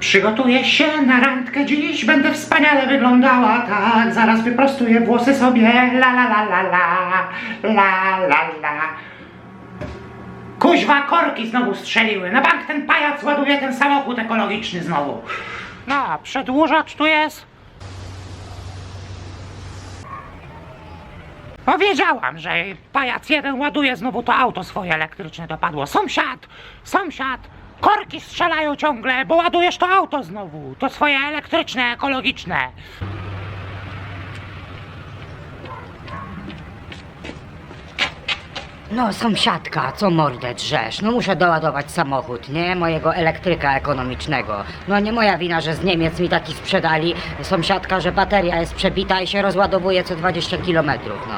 Przygotuję się na randkę dziś, będę wspaniale wyglądała, tak, zaraz wyprostuję włosy sobie, la la la la la, la la la. Kuźwa, korki znowu strzeliły, na bank ten pajac ładuje ten samochód ekologiczny znowu. No, przedłużacz tu jest. No wiedziałam, że pajac jeden ładuje znowu to auto swoje elektryczne dopadło. Sąsiad, sąsiad, korki strzelają ciągle, bo ładujesz to auto znowu. To swoje elektryczne, ekologiczne. No, sąsiadka, co mordę drzesz? No muszę doładować samochód, nie? Mojego elektryka ekonomicznego. No nie moja wina, że z Niemiec mi taki sprzedali sąsiadka, że bateria jest przebita i się rozładowuje co 20 km, no.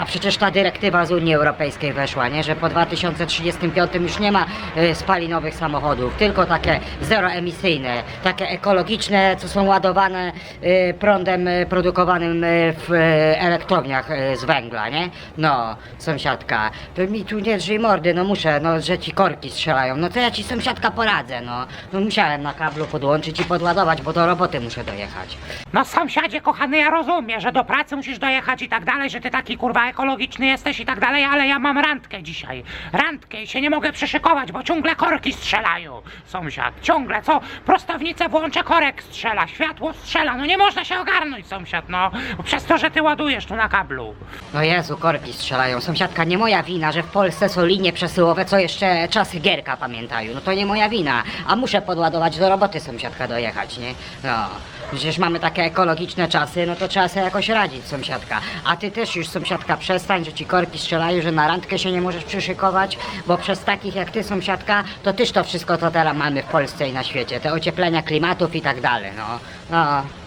A przecież ta dyrektywa z Unii Europejskiej weszła, nie? Że po 2035 już nie ma y, spalinowych samochodów, tylko takie zeroemisyjne, takie ekologiczne, co są ładowane y, prądem y, produkowanym y, w y, elektrowniach y, z węgla, nie? No, sąsiadka, to mi tu nie drzyj mordy, no muszę, no, że ci korki strzelają, no to ja ci sąsiadka poradzę, no. No musiałem na kablu podłączyć i podładować, bo do roboty muszę dojechać. No sąsiadzie kochany, ja rozumiem, że do pracy musisz dojechać i tak dalej, że ty taki kurwa ekologiczny jesteś i tak dalej, ale ja mam randkę dzisiaj. Randkę i się nie mogę przyszykować, bo ciągle korki strzelają. Sąsiad, ciągle, co? Prostownicę włączę, korek strzela, światło strzela, no nie można się ogarnąć, sąsiad, no. Przez to, że ty ładujesz tu na kablu. No Jezu, korki strzelają. Sąsiadka, nie moja wina, że w Polsce są linie przesyłowe, co jeszcze czasy Gierka pamiętają. No to nie moja wina. A muszę podładować do roboty sąsiadka dojechać, nie? No. Przecież mamy takie ekologiczne czasy, no to trzeba sobie jakoś radzić, sąsiadka. A ty też już, sąsiadka, przestań, że ci korki strzelają, że na randkę się nie możesz przyszykować, bo przez takich jak ty, sąsiadka, to tyż to wszystko, co teraz mamy w Polsce i na świecie. Te ocieplenia klimatów i tak dalej, no. No.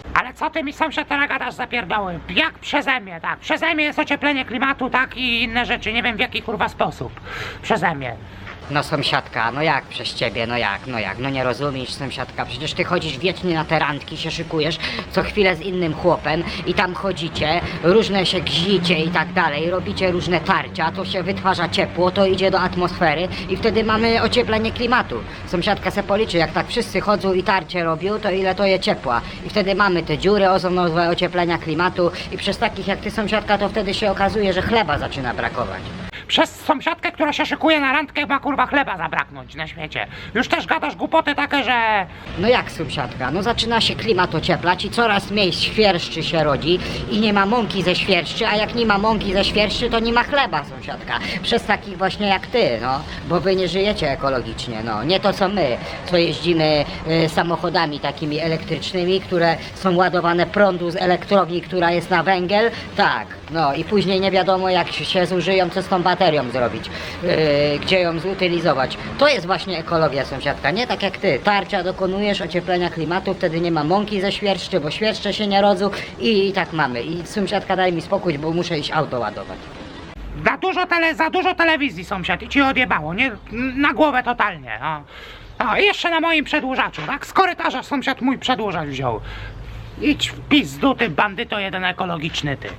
Co ty mi sąsiad teraz gadasz za pierdoły? Jak przeze mnie, tak? Przeze mnie jest ocieplenie klimatu, tak? I inne rzeczy, nie wiem w jaki kurwa sposób. Przeze mnie. No sąsiadka, no jak przez ciebie, no jak, no jak, no nie rozumiesz sąsiadka, przecież ty chodzisz wiecznie na te randki, się szykujesz co chwilę z innym chłopem i tam chodzicie, różne się gzicie i tak dalej, robicie różne tarcia, to się wytwarza ciepło, to idzie do atmosfery i wtedy mamy ocieplenie klimatu. Sąsiadka se policzy, jak tak wszyscy chodzą i tarcie robią, to ile to je ciepła i wtedy mamy te dziury ozonowe, ocieplenia klimatu i przez takich jak ty sąsiadka, to wtedy się okazuje, że chleba zaczyna brakować. Przez sąsiadkę, która się szykuje na randkę, ma kurwa chleba zabraknąć na świecie. Już też gadasz głupoty takie, że... No jak sąsiadka? No zaczyna się klimat ocieplać i coraz mniej świerszczy się rodzi i nie ma mąki ze świerszczy, a jak nie ma mąki ze świerszczy, to nie ma chleba sąsiadka. Przez takich właśnie jak ty, no. Bo wy nie żyjecie ekologicznie, no. Nie to co my, co jeździmy y, samochodami takimi elektrycznymi, które są ładowane prądu z elektrowni, która jest na węgiel. Tak, no i później nie wiadomo jak się zużyją, co z tą baterią zrobić, yy, gdzie ją zutylizować. To jest właśnie ekologia sąsiadka, nie tak jak ty. Tarcia dokonujesz ocieplenia klimatu, wtedy nie ma mąki ze świerszczy, bo świerszcze się nie rodzą i, i tak mamy. I sąsiadka daj mi spokój, bo muszę iść auto ładować. Za dużo, tele, za dużo telewizji sąsiad i ci odjebało, nie? Na głowę totalnie, o. O, i jeszcze na moim przedłużaczu, tak? Z korytarza sąsiad mój przedłużacz wziął. Idź w pizdu, ty bandyto jeden ekologiczny, ty.